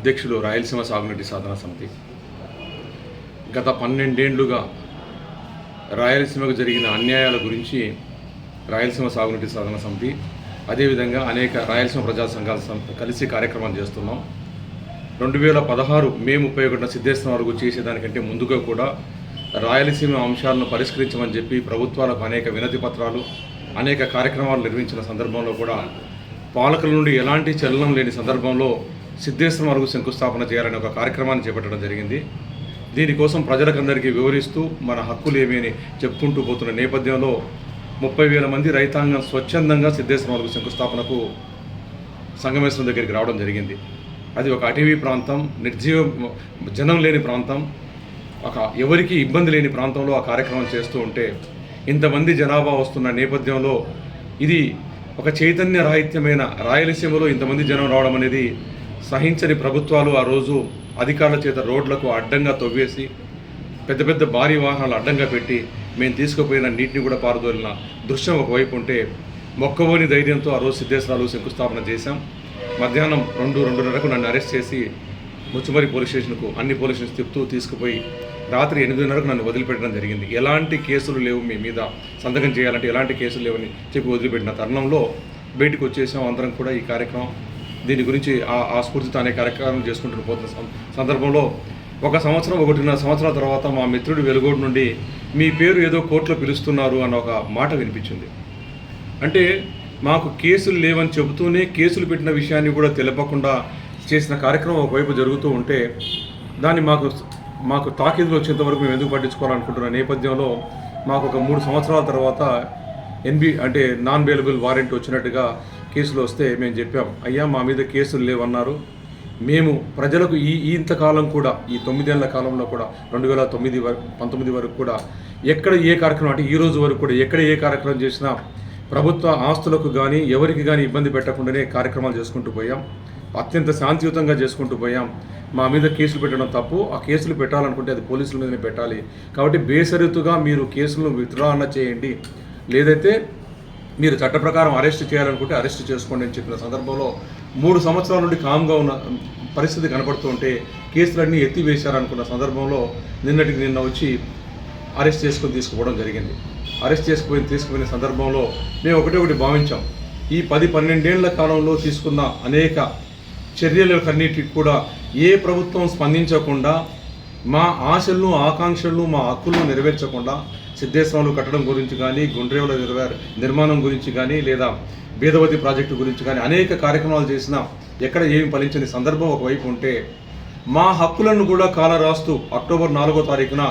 అధ్యక్షులు రాయలసీమ సాగునీటి సాధన సమితి. గత పన్నెండేండ్లుగా రాయలసీమకు జరిగిన అన్యాయాల గురించి రాయలసీమ సాగునీటి సాధన సమితి అదేవిధంగా అనేక రాయలసీమ ప్రజా సంఘాల సం- కలిసి కార్యక్రమాలు చేస్తున్నాం. రెండు వేల పదహారు మే ముప్పై ఒకటిన సిద్ధేశ్వరం వరకు చేసేదానికంటే ముందుగా కూడా రాయలసీమ అంశాలను పరిష్కరించమని చెప్పి ప్రభుత్వాలకు అనేక వినతి పత్రాలు అనేక కార్యక్రమాలు నిర్వహించిన సందర్భంలో కూడా పాలకుల నుండి ఎలాంటి చలనం లేని సందర్భంలో సిద్ధేశ్వరం వరకు శంకుస్థాపన చేయాలనే ఒక కార్యక్రమాన్ని చేపట్టడం జరిగింది. దీనికోసం ప్రజలకందరికీ వివరిస్తూ మన హక్కులు ఏమి అని చెప్పుకుంటూ పోతున్న నేపథ్యంలో ముప్పై వేల మంది రైతాంగం స్వచ్ఛందంగా సిద్ధేశ్వరం వరకు శంకుస్థాపనకు సంగమేశ్వరం దగ్గరికి రావడం జరిగింది. అది ఒక అటవీ ప్రాంతం నిర్జీవ జనం లేని ప్రాంతం ఒక ఎవరికి ఇబ్బంది లేని ప్రాంతంలో ఆ కార్యక్రమం చేస్తూ ఉంటే ఇంతమంది జనాభా వస్తున్న నేపథ్యంలో ఇది ఒక చైతన్య రాహిత్యమైన రాయలసీమలో ఇంతమంది జనం రావడం అనేది సహించని ప్రభుత్వాలు ఆ రోజు అధికారుల చేత రోడ్లకు అడ్డంగా తవ్వేసి పెద్ద పెద్ద భారీ వాహనాలు అడ్డంగా పెట్టి మేము తీసుకుపోయిన నీటిని కూడా పారదోలిన దృశ్యం ఒకవైపు ఉంటే మొక్కవోని ధైర్యంతో ఆ రోజు సిద్ధేశ్వరాలు శంకుస్థాపన చేశాం. మధ్యాహ్నం రెండు రెండున్నరకు నన్ను అరెస్ట్ చేసి ముచ్చుమరి పోలీస్ స్టేషన్కు అన్ని పోలీస్ స్టేషన్ తిప్పుతూ తీసుకుపోయి రాత్రి ఎనిమిదిన్నరకు నన్ను వదిలిపెట్టడం జరిగింది. ఎలాంటి కేసులు లేవు మీ మీద. సంతకం చేయాలంటే ఎలాంటి కేసులు లేవని చెప్పి వదిలిపెట్టిన తరుణంలో బయటకు వచ్చేసాం. అందరం కూడా ఈ కార్యక్రమం దీని గురించి ఆ ఆ స్ఫూర్తితో అనే కార్యక్రమం చేసుకుంటూ పోతున్న సందర్భంలో ఒక సంవత్సరం ఒకటిన్నర సంవత్సరాల తర్వాత మా మిత్రుడు వెలుగోడు నుండి మీ పేరు ఏదో కోర్టులో పిలుస్తున్నారు అన్న ఒక మాట వినిపించింది. అంటే మాకు కేసులు లేవని చెబుతూనే కేసులు పెట్టిన విషయాన్ని కూడా తెలపకుండా చేసిన కార్యక్రమం ఒకవైపు జరుగుతూ ఉంటే దాన్ని మాకు మాకు తాకీదులు వచ్చేంత వరకు మేము ఎందుకు పట్టించుకోవాలనుకుంటున్న నేపథ్యంలో మాకు ఒక మూడు సంవత్సరాల తర్వాత ఎన్బి అంటే నాన్ బెయిలబుల్ వారెంట్ వచ్చినట్టుగా కేసులు వస్తే మేము చెప్పాం అయ్యా మా మీద కేసులు లేవన్నారు. మేము ప్రజలకు ఈ ఇంతకాలం కూడా ఈ తొమ్మిదేళ్ళ కాలంలో కూడా రెండు వేల తొమ్మిది వరకు పంతొమ్మిది వరకు కూడా ఎక్కడ ఏ కార్యక్రమం అంటే ఈ రోజు వరకు కూడా ఎక్కడ ఏ కార్యక్రమం చేసినా ప్రభుత్వ ఆస్తులకు కానీ ఎవరికి కానీ ఇబ్బంది పెట్టకుండానే కార్యక్రమాలు చేసుకుంటూ పోయాం. అత్యంత శాంతియుతంగా చేసుకుంటూ పోయాం. మా మీద కేసులు పెట్టడం తప్పు. ఆ కేసులు పెట్టాలనుకుంటే అది పోలీసుల మీదనే పెట్టాలి. కాబట్టి బేసరితుగా మీరు కేసులను విత్డ్రా అన్న చేయండి. లేదైతే మీరు చట్ట ప్రకారం అరెస్ట్ చేయాలనుకుంటే అరెస్ట్ చేసుకోండి అని చెప్పిన సందర్భంలో మూడు సంవత్సరాల నుండి కామ్గా ఉన్న పరిస్థితి కనపడుతూ ఉంటే కేసులన్నీ ఎత్తివేశారనుకున్న సందర్భంలో నిన్నటికి నిన్న వచ్చి అరెస్ట్ చేసుకుని తీసుకుపోవడం జరిగింది. అరెస్ట్ చేసుకుని తీసుకుపోయిన సందర్భంలో మేము ఒకటి ఒకటి భావించాం. ఈ పది పన్నెండేళ్ళ కాలంలో తీసుకున్న అనేక చర్యలకన్నిటికి కూడా ఏ ప్రభుత్వం స్పందించకుండా మా ఆశలను ఆకాంక్షలను మా హక్కులను నెరవేర్చకుండా సిద్ధేశ్వరంలో కట్టడం గురించి కానీ గుండ్రేవుల నిర్మాణం గురించి కానీ లేదా భేదవతి ప్రాజెక్టు గురించి కానీ అనేక కార్యక్రమాలు చేసినా ఎక్కడ ఏమి ఫలించని సందర్భం ఒకవైపు ఉంటే మా హక్కులను కూడా కాల రాస్తూ అక్టోబర్ నాలుగో తారీఖున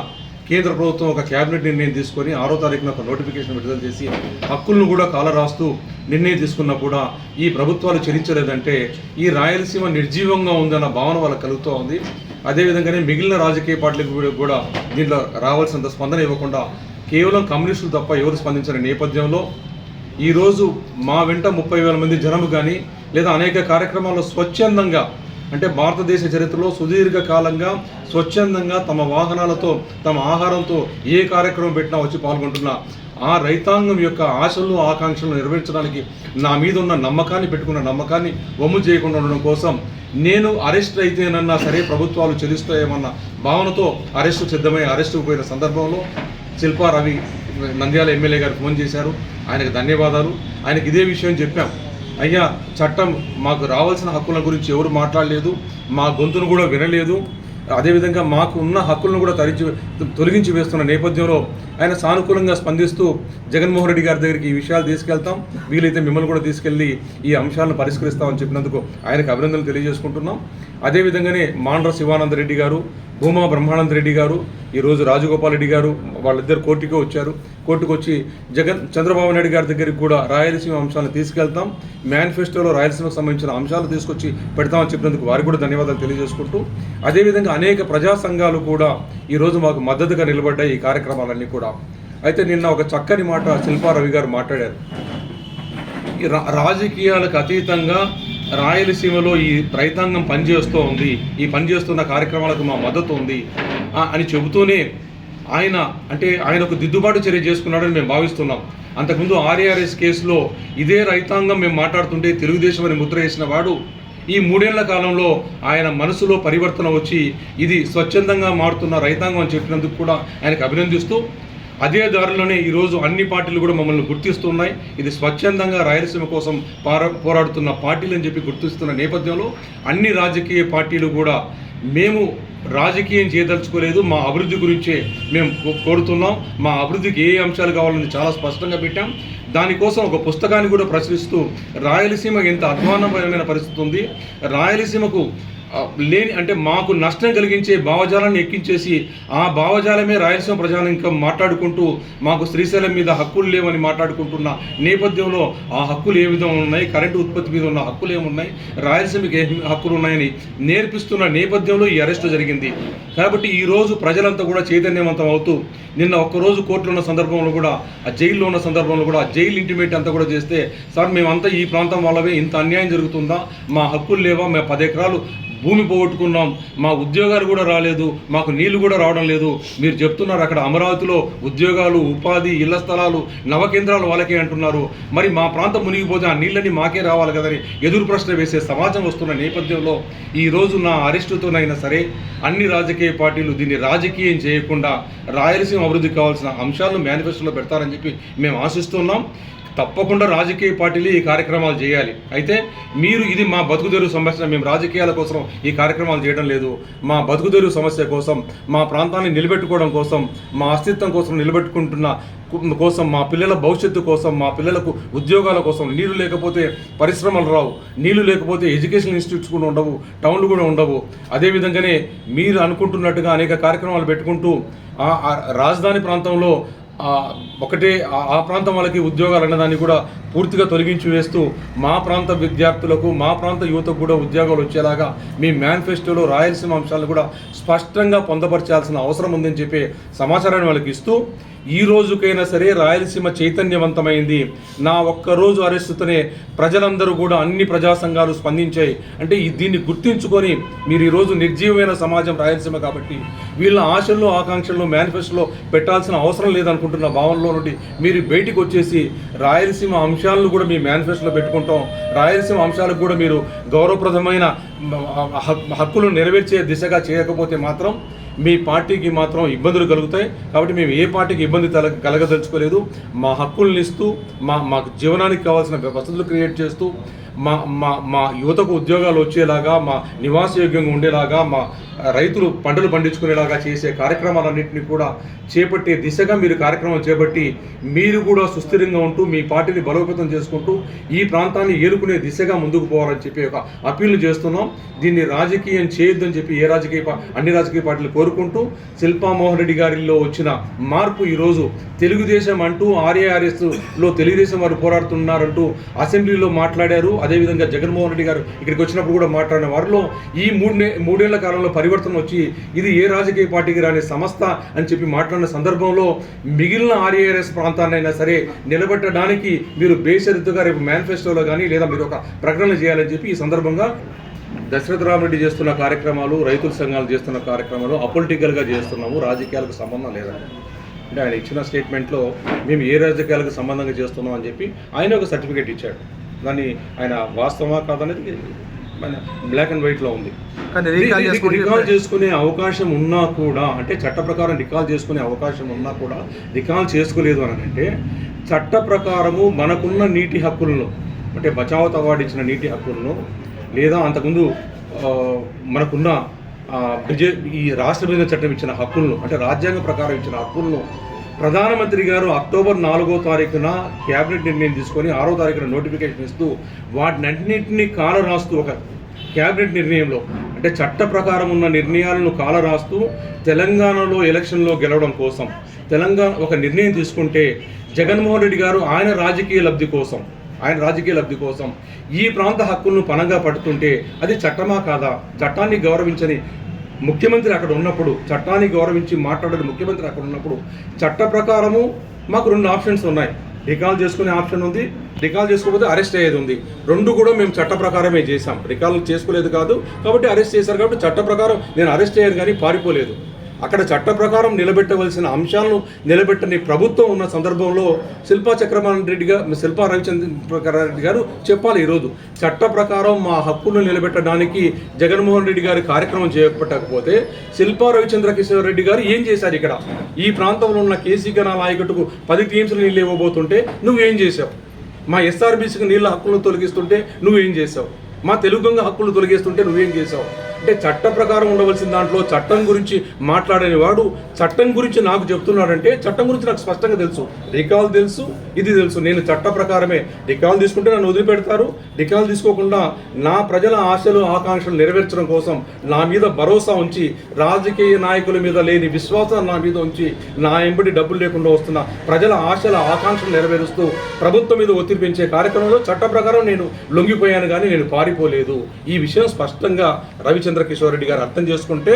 కేంద్ర ప్రభుత్వం ఒక కేబినెట్ నిర్ణయం తీసుకొని ఆరో తారీఖున ఒక నోటిఫికేషన్ విడుదల చేసి హక్కులను కూడా కాల రాస్తూ నిర్ణయం తీసుకున్నా కూడా ఈ ప్రభుత్వాలు చెల్లించలేదంటే ఈ రాయలసీమ నిర్జీవంగా ఉందన్న భావన వాళ్ళకి కలుగుతూ ఉంది. అదేవిధంగానే మిగిలిన రాజకీయ పార్టీలకు కూడా దీంట్లో రావాల్సినంత స్పందన ఇవ్వకుండా కేవలం కమ్యూనిస్టులు తప్ప ఎవరు స్పందించని నేపథ్యంలో ఈరోజు మా వెంట ముప్పై వేల మంది జనము కానీ లేదా అనేక కార్యక్రమాల్లో స్వచ్ఛందంగా అంటే భారతదేశ చరిత్రలో సుదీర్ఘ కాలంగా స్వచ్ఛందంగా తమ వాహనాలతో తమ ఆహారంతో ఏ కార్యక్రమం పెట్టినా వచ్చి పాల్గొంటున్న ఆ రైతాంగం యొక్క ఆశలు ఆకాంక్షలు నెరవేర్చడానికి నా మీద ఉన్న నమ్మకాన్ని పెట్టుకున్న నమ్మకాన్ని వమ్ము చేయకుండా ఉండడం కోసం నేను అరెస్ట్ అయితేనన్నా సరే ప్రభుత్వాలు చెల్లిస్తాయేమన్న భావనతో అరెస్టు సిద్ధమై అరెస్టుకు పోయిన సందర్భంలో శిల్పా రవి నంద్యాల ఎమ్మెల్యే గారు ఫోన్ చేశారు. ఆయనకు ధన్యవాదాలు. ఆయనకి ఇదే విషయం చెప్పాం. అయ్యా చట్టం మాకు రావాల్సిన హక్కుల గురించి ఎవరు మాట్లాడలేదు. మా గొంతును కూడా వినలేదు. అదేవిధంగా మాకు ఉన్న హక్కులను కూడా తరించి తొలగించి వేస్తున్న నేపథ్యంలో ఆయన సానుకూలంగా స్పందిస్తూ జగన్మోహన్ రెడ్డి గారి దగ్గరికి ఈ విషయాలు తీసుకెళ్తాం. వీలైతే మిమ్మల్ని కూడా తీసుకెళ్ళి ఈ అంశాలను పరిష్కరిస్తామని చెప్పినందుకు ఆయనకు అభినందనలు తెలియజేసుకుంటున్నాం. అదేవిధంగానే మాండ్ర శివానంద రెడ్డి గారు భూమా బ్రహ్మానంద రెడ్డి గారు ఈరోజు రాజగోపాల్ రెడ్డి గారు వాళ్ళిద్దరు కోర్టుకి వచ్చారు. కోర్టుకు వచ్చి జగన్ చంద్రబాబు నాయుడు గారి దగ్గరికి కూడా రాయలసీమ అంశాలను తీసుకెళ్తాం. మేనిఫెస్టోలో రాయలసీమకు సంబంధించిన అంశాలు తీసుకొచ్చి పెడతామని చెప్పినందుకు వారికి కూడా ధన్యవాదాలు తెలియజేసుకుంటూ అదేవిధంగా అనేక ప్రజా సంఘాలు కూడా ఈరోజు మాకు మద్దతుగా నిలబడ్డాయి ఈ కార్యక్రమాలన్నీ కూడా. అయితే నిన్న ఒక చక్కని మాట శిల్పా రవి గారు మాట్లాడారు. ఈ రా- రాజకీయాలకు అతీతంగా రాయలసీమలో ఈ రైతాంగం పనిచేస్తూ ఉంది ఈ పనిచేస్తున్న కార్యక్రమాలకు మా మద్దతు ఉంది అని చెబుతూనే ఆయన అంటే ఆయన ఒక దిద్దుబాటు చర్య చేసుకున్నాడని మేము భావిస్తున్నాం. అంతకుముందు ఆర్ఏఆర్ఎస్ కేసులో ఇదే రైతాంగం మేము మాట్లాడుతుంటే తెలుగుదేశం అని ముద్ర వేసిన వాడు ఈ మూడేళ్ళ కాలంలో ఆయన మనసులో పరివర్తన వచ్చి ఇది స్వచ్ఛందంగా మారుతున్న రైతాంగం అని చెప్పినందుకు కూడా ఆయనకు అభినందిస్తూ అదే దారిలోనే ఈరోజు అన్ని పార్టీలు కూడా మమ్మల్ని గుర్తిస్తున్నాయి. ఇది స్వచ్ఛందంగా రాయలసీమ కోసం పోరాడుతున్న పార్టీలు అని చెప్పి గుర్తిస్తున్న నేపథ్యంలో అన్ని రాజకీయ పార్టీలు కూడా మేము రాజకీయం చేయదలుచుకోలేదు. మా అభివృద్ధి గురించే మేము కో- కోరుతున్నాం. మా అభివృద్ధికి ఏ అంశాలు కావాలని చాలా స్పష్టంగా పెట్టాం. దానికోసం ఒక పుస్తకాన్ని కూడా ప్రచురిస్తూ రాయలసీమ ఎంత అధ్వానమైన పరిస్థితి ఉంది. రాయలసీమకు లేని అంటే మాకు నష్టం కలిగించే భావజాలాన్ని ఎక్కించేసి ఆ భావజాలమే రాయలసీమ ప్రజానికం మాట్లాడుకుంటూ మాకు శ్రీశైలం మీద హక్కులు లేవని మాట్లాడుకుంటున్న నేపథ్యంలో ఆ హక్కులు ఏ విధంగా ఉన్నాయి? కరెంటు ఉత్పత్తి మీద ఉన్న హక్కులు ఏమున్నాయి? రాయలసీమకి ఏ హక్కులు ఉన్నాయని నేర్పిస్తున్న నేపథ్యంలో ఈ అరెస్ట్ జరిగింది. కాబట్టి ఈరోజు ప్రజలంతా కూడా చైతన్యవంతం అవుతూ నిన్న ఒక్కరోజు కోర్టులో ఉన్న సందర్భంలో కూడా ఆ జైల్లో ఉన్న సందర్భంలో కూడా ఆ జైలు ఇంటిమేట్ అంతా కూడా చేస్తే సార్ మేమంతా ఈ ప్రాంతం వాళ్ళవే ఇంత అన్యాయం జరుగుతుందా? మా హక్కులు లేవా? మేము పది ఎకరాలు భూమి పోగొట్టుకున్నాం మా ఉద్యోగాలు కూడా రాలేదు మాకు నీళ్ళు కూడా రావడం లేదు. మీరు చెప్తున్నారు అక్కడ అమరావతిలో ఉద్యోగాలు ఉపాధి ఇళ్ళ స్థలాలు నవకేంద్రాలు వాళ్ళకే అంటున్నారు. మరి మా ప్రాంతం మునిగిపోతే ఆ నీళ్ళని మాకే రావాలి కదని ఎదురు ప్రశ్న వేసే సమాజం వస్తున్న నేపథ్యంలో ఈ రోజు నా అరెస్టుతోనైనా సరే అన్ని రాజకీయ పార్టీలు దీన్ని రాజకీయం చేయకుండా రాయలసీమ అభివృద్ధి కావాల్సిన అంశాలను మేనిఫెస్టోలో పెడతారని చెప్పి మేము ఆశిస్తున్నాం. తప్పకుండా రాజకీయ పార్టీలు ఈ కార్యక్రమాలు చేయాలి. అయితే మీరు ఇది మా బతుకుదెరు సమస్య మేము రాజకీయాల కోసం ఈ కార్యక్రమాలు చేయడం లేదు. మా బతుకుదెరు సమస్య కోసం మా ప్రాంతాన్ని నిలబెట్టుకోవడం కోసం మా అస్తిత్వం కోసం నిలబెట్టుకుంటున్న కోసం మా పిల్లల భవిష్యత్తు కోసం మా పిల్లలకు ఉద్యోగాల కోసం నీళ్ళు లేకపోతే పరిశ్రమలు రావు. నీళ్ళు లేకపోతే ఎడ్యుకేషన్ ఇన్స్టిట్యూట్స్ కూడా ఉండవు టౌన్లు కూడా ఉండవు. అదేవిధంగానే మీరు అనుకుంటున్నట్టుగా అనేక కార్యక్రమాలు పెట్టుకుంటూ రాజధాని ప్రాంతంలో ఒకటే ఆ- ఆ ప్రాంతం వాళ్ళకి ఉద్యోగాలు అన్నదాన్ని కూడా పూర్తిగా తొలగించి వేస్తూ మా ప్రాంత విద్యార్థులకు మా ప్రాంత యువతకు కూడా ఉద్యోగాలు వచ్చేలాగా మీ మేనిఫెస్టోలో రాయలసీమ అంశాలను కూడా స్పష్టంగా పొందపరచాల్సిన అవసరం ఉందని చెప్పి సమాచారాన్ని వాళ్ళకి ఇస్తూ ఈ రోజుకైనా సరే రాయలసీమ చైతన్యవంతమైంది. నా ఒక్క రోజు అరెస్టుతోనే ప్రజలందరూ కూడా అన్ని ప్రజా సంఘాలు స్పందించాయి. అంటే ఈ- దీన్ని గుర్తించుకొని మీరు ఈరోజు నిర్జీవమైన సమాజం రాయలసీమ కాబట్టి వీళ్ళ ఆశల్లో ఆకాంక్షల్లో మేనిఫెస్టోలో పెట్టాల్సిన అవసరం లేదనుకుంటున్న భావనలో నుండి మీరు బయటికి వచ్చేసి రాయలసీమ అంశాలను కూడా మీ మేనిఫెస్టోలో పెట్టుకుంటాం. రాయలసీమ అంశాలకు కూడా మీరు గౌరవప్రదమైన హక్కులను హక్కులు నెరవేర్చే దిశగా చేయకపోతే మాత్రం మీ పార్టీకి మాత్రం ఇబ్బందులు కలుగుతాయి. కాబట్టి మేము ఏ పార్టీకి ఇబ్బంది తల కలగదలుచుకోలేదు. మా హక్కుల్ని ఇస్తూ మా మాకు జీవనానికి కావాల్సిన వసతులు క్రియేట్ చేస్తూ మా మా మా యువతకు ఉద్యోగాలు వచ్చేలాగా మా నివాసయోగ్యంగా ఉండేలాగా మా రైతులు పంటలు పండించుకునేలాగా చేసే కార్యక్రమాలన్నింటినీ కూడా చేపట్టే దిశగా మీరు కార్యక్రమం చేపట్టి మీరు కూడా సుస్థిరంగా ఉంటూ మీ పార్టీని బలోపేతం చేసుకుంటూ ఈ ప్రాంతాన్ని ఏలుకునే దిశగా ముందుకు పోవాలని చెప్పి ఒక అప్పీల్ చేస్తున్నాం. దీన్ని రాజకీయం చేయొద్దని చెప్పి ఏ రాజకీయ అన్ని రాజకీయ పార్టీలు కోరుకుంటూ శిల్పా మోహన్ రెడ్డి గారిలో వచ్చిన మార్పు ఈరోజు తెలుగుదేశం అంటూ ఆర్ఏఆర్ఎస్లో తెలుగుదేశం వారు పోరాడుతున్నారంటూ అసెంబ్లీలో మాట్లాడారు. అదేవిధంగా జగన్మోహన్ రెడ్డి గారు ఇక్కడికి వచ్చినప్పుడు కూడా మాట్లాడిన వారిలో ఈ మూడు మూడేళ్ళ కాలంలో పరివర్తన వచ్చి ఇది ఏ రాజకీయ పార్టీకి రాని సంస్థ అని చెప్పి మాట్లాడిన సందర్భంలో మిగిలిన ఆర్ఏఆర్ఎస్ ప్రాంతాన్నైనా సరే నిలబెట్టడానికి మీరు బేషరతుగా రేపు మేనిఫెస్టోలో కానీ లేదా మీరు ఒక ప్రకటన చేయాలని చెప్పి ఈ సందర్భంగా దశరథ రామరెడ్డి చేస్తున్న కార్యక్రమాలు రైతుల సంఘాలు చేస్తున్న కార్యక్రమాలు అపొలిటికల్గా చేస్తున్నాము రాజకీయాలకు సంబంధం లేదని అంటే ఆయన ఇచ్చిన స్టేట్మెంట్లో మేము ఏ రాజకీయాలకు సంబంధంగా చేస్తున్నాం అని చెప్పి ఆయన ఒక సర్టిఫికేట్ ఇచ్చాడు. దాన్ని ఆయన వాస్తవమా కాదనేది మన బ్లాక్ అండ్ వైట్లో ఉంది. రీకాల్ చేసుకొని అవకాశం ఉన్నా కూడా అంటే చట్ట ప్రకారం రికాల్ చేసుకునే అవకాశం ఉన్నా కూడా రికాల్ చేసుకోలేదు అని అంటే చట్ట ప్రకారము మనకున్న నీటి హక్కులను అంటే బచావత్ అవార్డు ఇచ్చిన నీటి హక్కులను లేదా అంతకుముందు మనకున్న ఈ రాష్ట్ర విభజన చట్టం ఇచ్చిన హక్కులను అంటే రాజ్యాంగ ప్రకారం ఇచ్చిన హక్కులను ప్రధానమంత్రి గారు అక్టోబర్ నాలుగో తారీఖున క్యాబినెట్ నిర్ణయం తీసుకొని ఆరో తారీఖున నోటిఫికేషన్ ఇస్తూ వాటినన్నింటినీ కాల రాస్తూ ఒక క్యాబినెట్ నిర్ణయంలో అంటే చట్ట ప్రకారం ఉన్న నిర్ణయాలను కాల రాస్తూ తెలంగాణలో ఎలక్షన్లో గెలవడం కోసం తెలంగాణ ఒక నిర్ణయం తీసుకుంటే జగన్మోహన్ రెడ్డి గారు ఆయన రాజకీయ లబ్ధి కోసం ఆయన రాజకీయ లబ్ధి కోసం ఈ ప్రాంత హక్కులను పనంగా పడుతుంటే అది చట్టమా కాదా? చట్టాన్ని గౌరవించని ముఖ్యమంత్రి అక్కడ ఉన్నప్పుడు చట్టాన్ని గౌరవించి మాట్లాడే ముఖ్యమంత్రి అక్కడ ఉన్నప్పుడు చట్ట ప్రకారము మాకు రెండు ఆప్షన్స్ ఉన్నాయి. రికాల్ చేసుకునే ఆప్షన్ ఉంది రికాల్ చేసుకోకపోతే అరెస్ట్ అయ్యేది ఉంది. రెండు కూడా మేము చట్ట ప్రకారమే చేశాం. రికాల్ చేసుకోలేదు కాదు కాబట్టి అరెస్ట్ చేశారు కాబట్టి చట్ట ప్రకారం నేను అరెస్ట్ అయ్యాను కానీ పారిపోలేదు. అక్కడ చట్ట ప్రకారం నిలబెట్టవలసిన అంశాలను నిలబెట్టని ప్రభుత్వం ఉన్న సందర్భంలో శిల్పా చక్రపాణి రెడ్డి గారు శిల్పా రవిచంద్ర రెడ్డి గారు చెప్పాలి ఈరోజు. చట్ట ప్రకారం మా హక్కులను నిలబెట్టడానికి జగన్మోహన్ రెడ్డి గారి కార్యక్రమం చేపట్టకపోతే శిల్పా రవిచంద్ర కిషోర్ రెడ్డి గారు ఏం చేశారు ఇక్కడ? ఈ ప్రాంతంలో ఉన్న కేసీ గణ నాయకుడుకు పది టీమ్స్లు నీళ్ళు ఇవ్వబోతుంటే నువ్వేం చేసావు మా ఎస్ఆర్బీసీకి నీళ్ళ హక్కులను తొలగిస్తుంటే నువ్వేం చేసావు మా తెలుగు గంగ హక్కులు తొలగిస్తుంటే నువ్వేం చేసావు అంటే చట్ట ప్రకారం ఉండవలసిన దాంట్లో చట్టం గురించి మాట్లాడని వాడు చట్టం గురించి నాకు చెప్తున్నాడంటే చట్టం గురించి నాకు స్పష్టంగా తెలుసు. రికాల్ తెలుసు ఇది తెలుసు. నేను చట్ట ప్రకారమే రికాల్ తీసుకుంటే నన్ను వదిలిపెడతారు. రికాల్ తీసుకోకుండా నా ప్రజల ఆశలు ఆకాంక్షలు నెరవేర్చడం కోసం నా మీద భరోసా ఉంచి రాజకీయ నాయకుల మీద లేని విశ్వాసం నా మీద ఉంచి నా ఎంబడి డబ్బులు లేకుండా వస్తున్న ప్రజల ఆశల ఆకాంక్షలు నెరవేరుస్తూ ప్రభుత్వం మీద ఒత్తిడి పెంచే కార్యక్రమంలో చట్ట ప్రకారం నేను లొంగిపోయాను కానీ నేను పారిపోలేదు. ఈ విషయం స్పష్టంగా రవిచంద్ర చంద్రకిషోర్ రెడ్డి గారు అర్థం చేసుకుంటే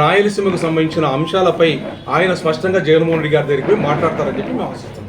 రాయలసీమకు సంబంధించిన అంశాలపై ఆయన స్పష్టంగా జగన్మోహన్ రెడ్డి గారి దగ్గరికి పోయి మాట్లాడతారని చెప్పి మేము ఆశిస్తున్నాం.